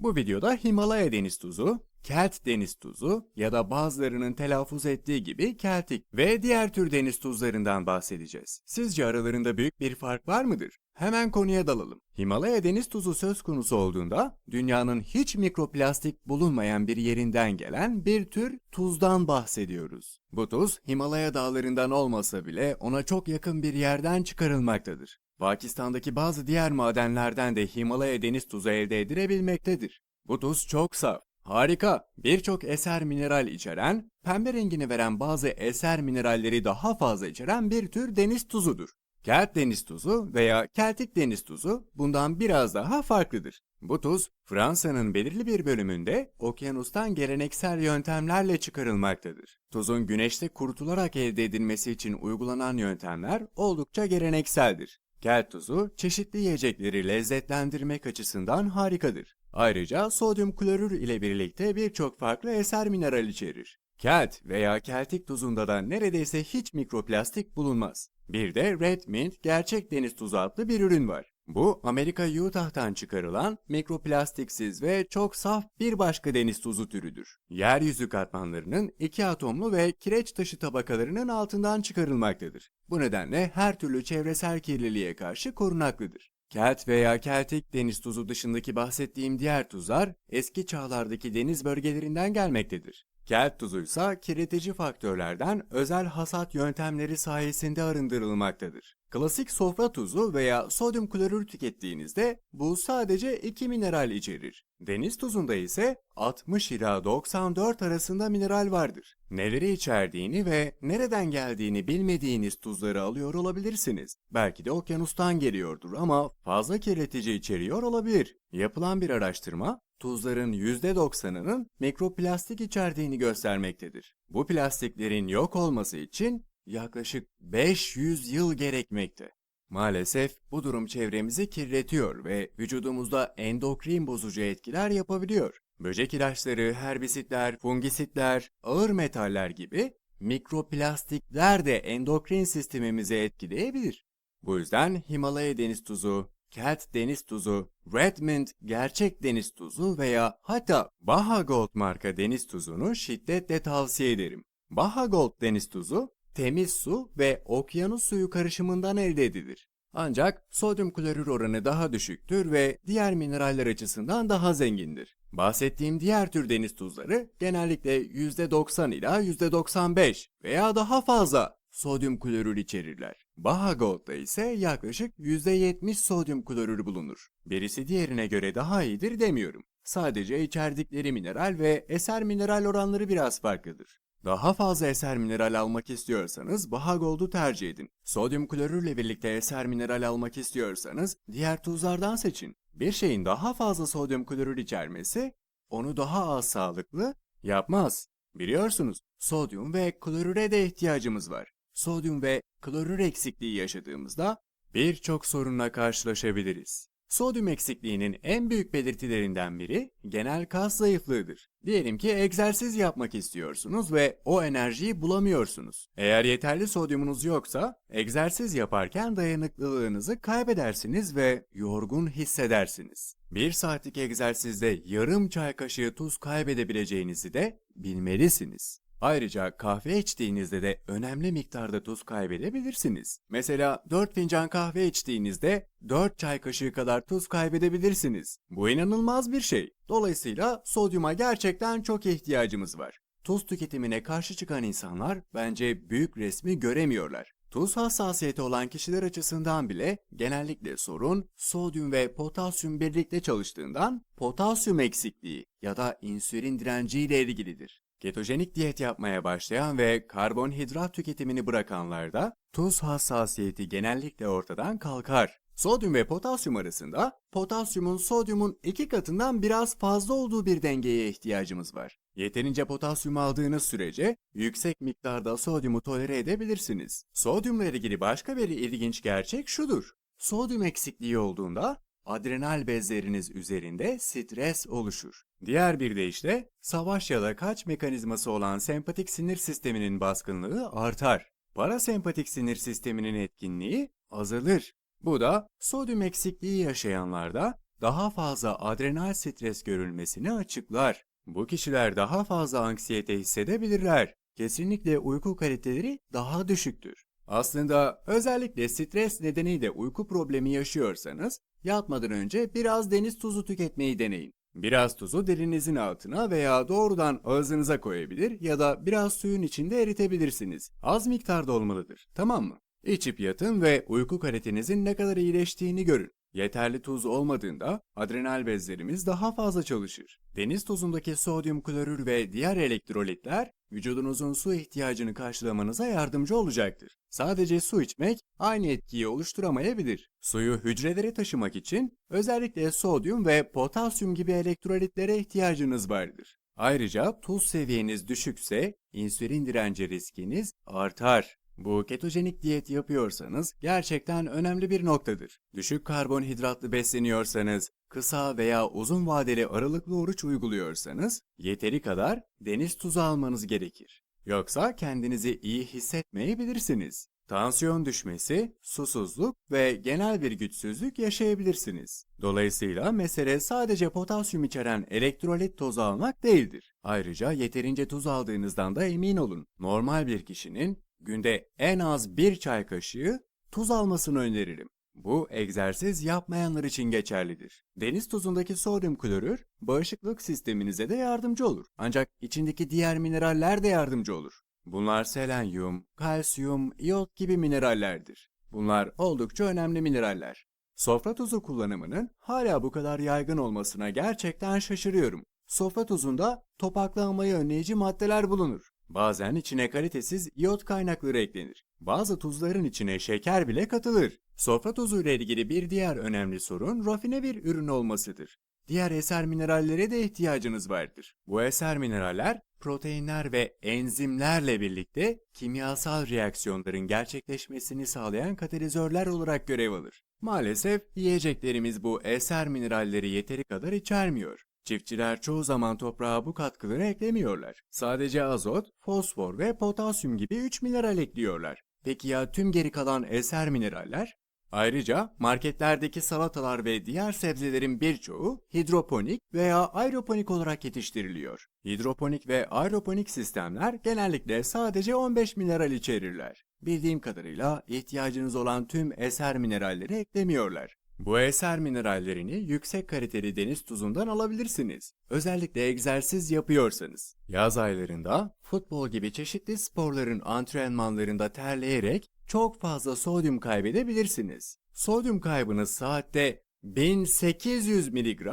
Bu videoda Himalaya deniz tuzu, Kelt deniz tuzu ya da bazılarının telaffuz ettiği gibi Keltik ve diğer tür deniz tuzlarından bahsedeceğiz. Sizce aralarında büyük bir fark var mıdır? Hemen konuya dalalım. Himalaya deniz tuzu söz konusu olduğunda dünyanın hiç mikroplastik bulunmayan bir yerinden gelen bir tür tuzdan bahsediyoruz. Bu tuz Himalaya dağlarından olmasa bile ona çok yakın bir yerden çıkarılmaktadır. Pakistan'daki bazı diğer madenlerden de Himalaya deniz tuzu elde edilebilmektedir. Bu tuz çok saf, harika, birçok eser mineral içeren, pembe rengini veren bazı eser mineralleri daha fazla içeren bir tür deniz tuzudur. Kelt deniz tuzu veya Keltik deniz tuzu bundan biraz daha farklıdır. Bu tuz Fransa'nın belirli bir bölümünde okyanustan geleneksel yöntemlerle çıkarılmaktadır. Tuzun güneşte kurutularak elde edilmesi için uygulanan yöntemler oldukça gelenekseldir. Kelt tuzu çeşitli yiyecekleri lezzetlendirmek açısından harikadır. Ayrıca sodyum klorür ile birlikte birçok farklı eser mineral içerir. Kelt veya keltik tuzunda da neredeyse hiç mikroplastik bulunmaz. Bir de Red Mint gerçek deniz tuzu adlı bir ürün var. Bu Amerika Utah'tan çıkarılan mikroplastiksiz ve çok saf bir başka deniz tuzu türüdür. Yeryüzü katmanlarının iki atomlu ve kireç taşı tabakalarının altından çıkarılmaktadır. Bu nedenle her türlü çevresel kirliliğe karşı korunaklıdır. Kelt veya Keltik deniz tuzu dışındaki bahsettiğim diğer tuzlar eski çağlardaki deniz bölgelerinden gelmektedir. Kelt tuzu ise kirletici faktörlerden özel hasat yöntemleri sayesinde arındırılmaktadır. Klasik sofra tuzu veya sodyum klorür tükettiğinizde bu sadece iki mineral içerir. Deniz tuzunda ise 60 ila 94 arasında mineral vardır. Neleri içerdiğini ve nereden geldiğini bilmediğiniz tuzları alıyor olabilirsiniz. Belki de okyanustan geliyordur ama fazla kirletici içeriyor olabilir. Yapılan bir araştırma tuzların %90'ının mikroplastik içerdiğini göstermektedir. Bu plastiklerin yok olması için yaklaşık 500 yıl gerekmekte. Maalesef bu durum çevremizi kirletiyor ve vücudumuzda endokrin bozucu etkiler yapabiliyor. Böcek ilaçları, herbisitler, fungisitler, ağır metaller gibi mikroplastikler de endokrin sistemimizi etkileyebilir. Bu yüzden Himalaya deniz tuzu, Kelt deniz tuzu, Redmond gerçek deniz tuzu veya hatta Baha Gold marka deniz tuzunu şiddetle tavsiye ederim. Baha Gold deniz tuzu temiz su ve okyanus suyu karışımından elde edilir. Ancak sodyum klorür oranı daha düşüktür ve diğer mineraller açısından daha zengindir. Bahsettiğim diğer tür deniz tuzları genellikle %90 ila %95 veya daha fazla sodyum klorür içerirler. Baha Gold'da ise yaklaşık %70 sodyum klorür bulunur. Birisi diğerine göre daha iyidir demiyorum. Sadece içerdikleri mineral ve eser mineral oranları biraz farklıdır. Daha fazla eser mineral almak istiyorsanız Baha Gold'u tercih edin. Sodyum klorürle birlikte eser mineral almak istiyorsanız diğer tuzlardan seçin. Bir şeyin daha fazla sodyum klorür içermesi onu daha az sağlıklı yapmaz. Biliyorsunuz sodyum ve klorüre de ihtiyacımız var. Sodyum ve klorür eksikliği yaşadığımızda birçok sorunla karşılaşabiliriz. Sodyum eksikliğinin en büyük belirtilerinden biri genel kas zayıflığıdır. Diyelim ki egzersiz yapmak istiyorsunuz ve o enerjiyi bulamıyorsunuz. Eğer yeterli sodyumunuz yoksa egzersiz yaparken dayanıklılığınızı kaybedersiniz ve yorgun hissedersiniz. Bir saatlik egzersizde yarım çay kaşığı tuz kaybedebileceğinizi de bilmelisiniz. Ayrıca kahve içtiğinizde de önemli miktarda tuz kaybedebilirsiniz. Mesela 4 fincan kahve içtiğinizde 4 çay kaşığı kadar tuz kaybedebilirsiniz. Bu inanılmaz bir şey. Dolayısıyla sodyuma gerçekten çok ihtiyacımız var. Tuz tüketimine karşı çıkan insanlar bence büyük resmi göremiyorlar. Tuz hassasiyeti olan kişiler açısından bile genellikle sorun sodyum ve potasyum birlikte çalıştığından potasyum eksikliği ya da insülin direnciyle ilgilidir. Ketojenik diyet yapmaya başlayan ve karbonhidrat tüketimini bırakanlarda tuz hassasiyeti genellikle ortadan kalkar. Sodyum ve potasyum arasında potasyumun sodyumun iki katından biraz fazla olduğu bir dengeye ihtiyacımız var. Yeterince potasyum aldığınız sürece yüksek miktarda sodyumu tolere edebilirsiniz. Sodyumla ilgili başka bir ilginç gerçek şudur. Sodyum eksikliği olduğunda adrenal bezleriniz üzerinde stres oluşur. Diğer bir deyişle savaş ya da kaç mekanizması olan sempatik sinir sisteminin baskınlığı artar. Parasempatik sinir sisteminin etkinliği azalır. Bu da sodyum eksikliği yaşayanlarda daha fazla adrenal stres görülmesini açıklar. Bu kişiler daha fazla anksiyete hissedebilirler. Kesinlikle uyku kaliteleri daha düşüktür. Aslında özellikle stres nedeniyle uyku problemi yaşıyorsanız yatmadan önce biraz deniz tuzu tüketmeyi deneyin. Biraz tuzu derinizin altına veya doğrudan ağzınıza koyabilir ya da biraz suyun içinde eritebilirsiniz. Az miktarda olmalıdır, tamam mı? İçip yatın ve uyku kalitenizin ne kadar iyileştiğini görün. Yeterli tuz olmadığında adrenal bezlerimiz daha fazla çalışır. Deniz tuzundaki sodyum klorür ve diğer elektrolitler vücudunuzun su ihtiyacını karşılamanıza yardımcı olacaktır. Sadece su içmek aynı etkiyi oluşturamayabilir. Suyu hücrelere taşımak için özellikle sodyum ve potasyum gibi elektrolitlere ihtiyacınız vardır. Ayrıca tuz seviyeniz düşükse insülin direnci riskiniz artar. Bu ketojenik diyet yapıyorsanız gerçekten önemli bir noktadır. Düşük karbonhidratlı besleniyorsanız, kısa veya uzun vadeli aralıklı oruç uyguluyorsanız yeteri kadar deniz tuzu almanız gerekir. Yoksa kendinizi iyi hissetmeyebilirsiniz. Tansiyon düşmesi, susuzluk ve genel bir güçsüzlük yaşayabilirsiniz. Dolayısıyla mesele sadece potasyum içeren elektrolit tozu almak değildir. Ayrıca yeterince tuz aldığınızdan da emin olun. Normal bir kişinin günde en az bir çay kaşığı tuz almasını öneririm. Bu egzersiz yapmayanlar için geçerlidir. Deniz tuzundaki sodyum klorür bağışıklık sisteminize de yardımcı olur. Ancak içindeki diğer mineraller de yardımcı olur. Bunlar selenyum, kalsiyum, iyot gibi minerallerdir. Bunlar oldukça önemli mineraller. Sofra tuzu kullanımının hala bu kadar yaygın olmasına gerçekten şaşırıyorum. Sofra tuzunda topaklanmayı önleyici maddeler bulunur. Bazen içine kalitesiz iyot kaynakları eklenir. Bazı tuzların içine şeker bile katılır. Sofra tuzu ile ilgili bir diğer önemli sorun rafine bir ürün olmasıdır. Diğer eser minerallere de ihtiyacınız vardır. Bu eser mineraller proteinler ve enzimlerle birlikte kimyasal reaksiyonların gerçekleşmesini sağlayan katalizörler olarak görev alır. Maalesef yiyeceklerimiz bu eser mineralleri yeteri kadar içermiyor. Çiftçiler çoğu zaman toprağa bu katkıları eklemiyorlar. Sadece azot, fosfor ve potasyum gibi 3 mineral ekliyorlar. Peki ya tüm geri kalan eser mineraller? Ayrıca marketlerdeki salatalar ve diğer sebzelerin birçoğu hidroponik veya aeroponik olarak yetiştiriliyor. Hidroponik ve aeroponik sistemler genellikle sadece 15 mineral içerirler. Bildiğim kadarıyla ihtiyacınız olan tüm eser mineralleri eklemiyorlar. Bu eser minerallerini yüksek kaliteli deniz tuzundan alabilirsiniz. Özellikle egzersiz yapıyorsanız. Yaz aylarında futbol gibi çeşitli sporların antrenmanlarında terleyerek çok fazla sodyum kaybedebilirsiniz. Sodyum kaybınız saatte 1800 mg,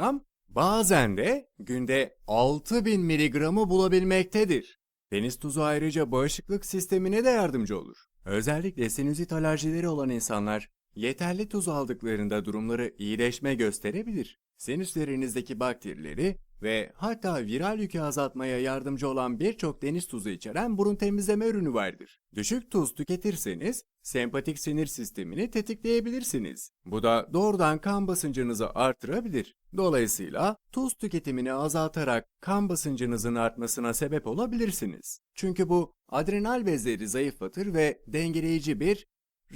bazen de günde 6000 mg'ı bulabilmektedir. Deniz tuzu ayrıca bağışıklık sistemine de yardımcı olur. Özellikle sinüzit alerjileri olan insanlar yeterli tuz aldıklarında durumları iyileşme gösterebilir. Sinüslerinizdeki bakterileri ve hatta viral yükü azaltmaya yardımcı olan birçok deniz tuzu içeren burun temizleme ürünü vardır. Düşük tuz tüketirseniz sempatik sinir sistemini tetikleyebilirsiniz. Bu da doğrudan kan basıncınızı artırabilir. Dolayısıyla tuz tüketimini azaltarak kan basıncınızın artmasına sebep olabilirsiniz. Çünkü bu adrenal bezleri zayıflatır ve dengeleyici bir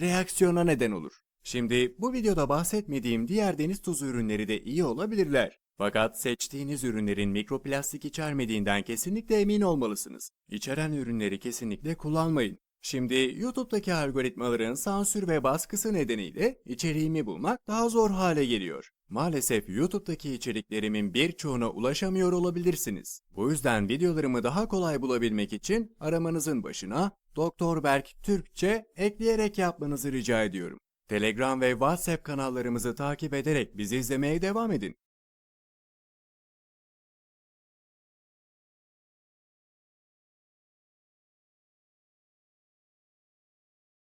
reaksiyona neden olur. Şimdi bu videoda bahsetmediğim diğer deniz tuzu ürünleri de iyi olabilirler. Fakat seçtiğiniz ürünlerin mikroplastik içermediğinden kesinlikle emin olmalısınız. İçeren ürünleri kesinlikle kullanmayın. Şimdi YouTube'daki algoritmaların sansür ve baskısı nedeniyle içeriğimi bulmak daha zor hale geliyor. Maalesef YouTube'daki içeriklerimin birçoğuna ulaşamıyor olabilirsiniz. Bu yüzden videolarımı daha kolay bulabilmek için aramanızın başına Doktor Berk Türkçe ekleyerek yapmanızı rica ediyorum. Telegram ve WhatsApp kanallarımızı takip ederek bizi izlemeye devam edin.